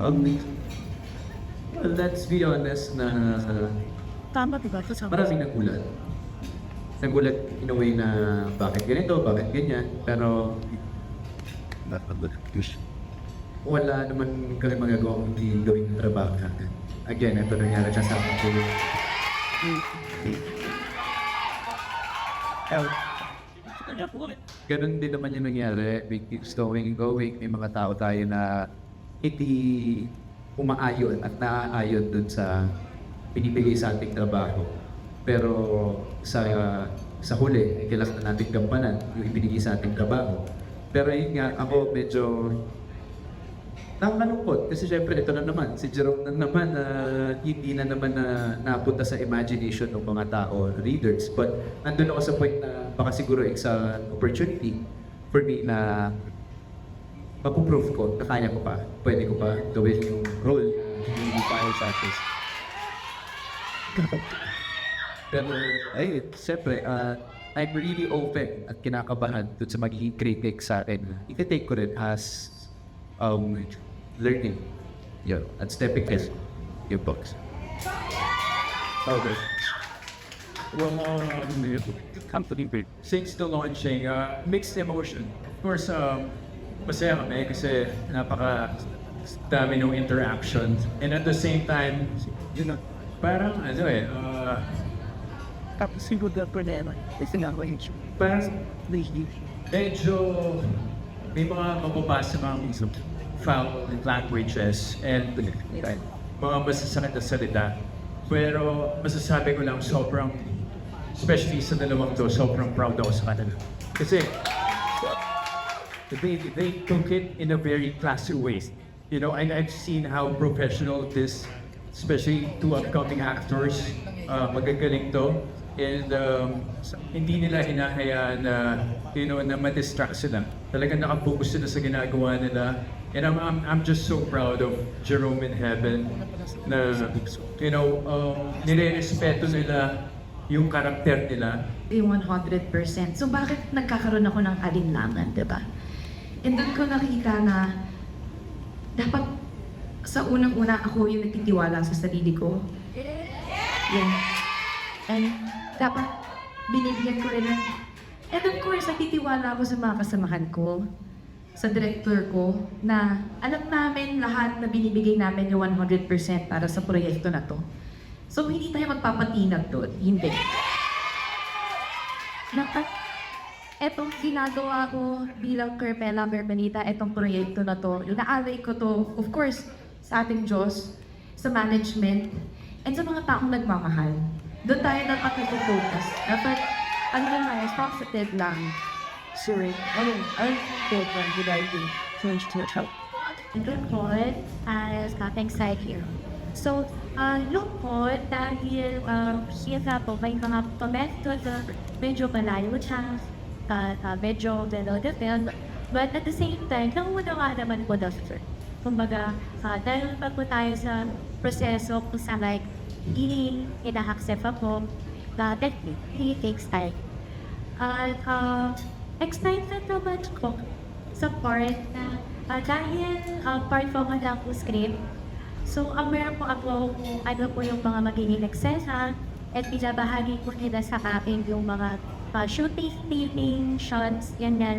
Okay. Well, let's be honest na Tama diba? Ito sa maraming nagulat. Nagulat in a way na bakit ganito, bakit ganyan. Pero wala naman kami magagawa kung hindi gawin yung trabaho natin. Again, ito nangyari siya sa akin. So, Ganun din naman yung nangyari. We keeps going and going. May mga tao tayo na hindi umaayon at naaayon dun sa pinibigay sa ating trabaho. Pero sa sa huli, kailangan na natin gampanan yung ibinigay sa ating trabaho. Pero yun nga, ako medyo Nakakalungkot kasi syempre ito na naman, si Jerome na naman na hindi na naman na napunta sa imagination ng mga tao, readers. But nandun ako sa point na baka siguro it's an opportunity for me na mapuprove ko na kaya ko pa, pwede ko pa gawin yung role na hindi pa sa artist. Pero, ay, siyempre, uh, I'm really open at kinakabahan dun sa magiging critic sa akin. I-take ko rin as um, learning. Yun. At stepping in your books. Okay. Well, um, company. Since the launching, uh, mixed emotion. Of course, um, masaya kami kasi napaka dami ng interactions. And at the same time, you know, parang ano eh, uh, Tapos siguro na problema. Kasi nga ako yung parang medyo may mga mababasa mga foul languages and mga masasakit na salita. Pero masasabi ko lang sobrang, especially sa dalawang to, sobrang proud ako sa kanila. Kasi they, they took it in a very classy way. You know, and I've seen how professional this, especially two upcoming actors, uh, magagaling to. And um, hindi nila hinahayaan na, you know, na ma-distract sila. Talagang nakapokus sila sa ginagawa nila. And I'm, I'm, I'm just so proud of Jerome in Heaven na, you know, um, nire-respeto nila yung karakter nila. yung 100%. So bakit nagkakaroon ako ng alinlangan, di ba? And doon ko nakita na dapat sa unang-una ako yung nagtitiwala sa sarili ko. Yeah. And dapat binibigyan ko rin ng... And of course, nagtitiwala ako sa mga kasamahan ko, sa director ko, na alam namin lahat na binibigay namin yung 100% para sa proyekto na to. So, hindi tayo magpapatinag doon. Hindi. Dapat, etong ginagawa ko bilang Carmela Carmelita, etong proyekto na to, inaalay ko to, of course, sa ating Diyos, sa management, and sa mga taong nagmamahal. Doon tayo nakapag-focus. Dapat, ano lang tayo, positive lang. Sorry. Ano? Ano? Good one. Good idea. Change to help. lungkot as kapeng side here. So, uh, lungkot dahil um, siya po may mga pamento na medyo malayo siya, uh, uh, medyo below the belt, but at the same time, nangungawa naman po daw sir. Kumbaga, uh, dahil pa po tayo sa proseso kung sa like, ina-accept ako, na definitely it takes time. At uh, excited naman ko sa part na uh, dahil uh, part po ko lang po script, so meron po ako kung ano po yung mga magiging eksena at pinabahagi ko nila sa akin yung mga uh, shooting, taping, shots, yan yan.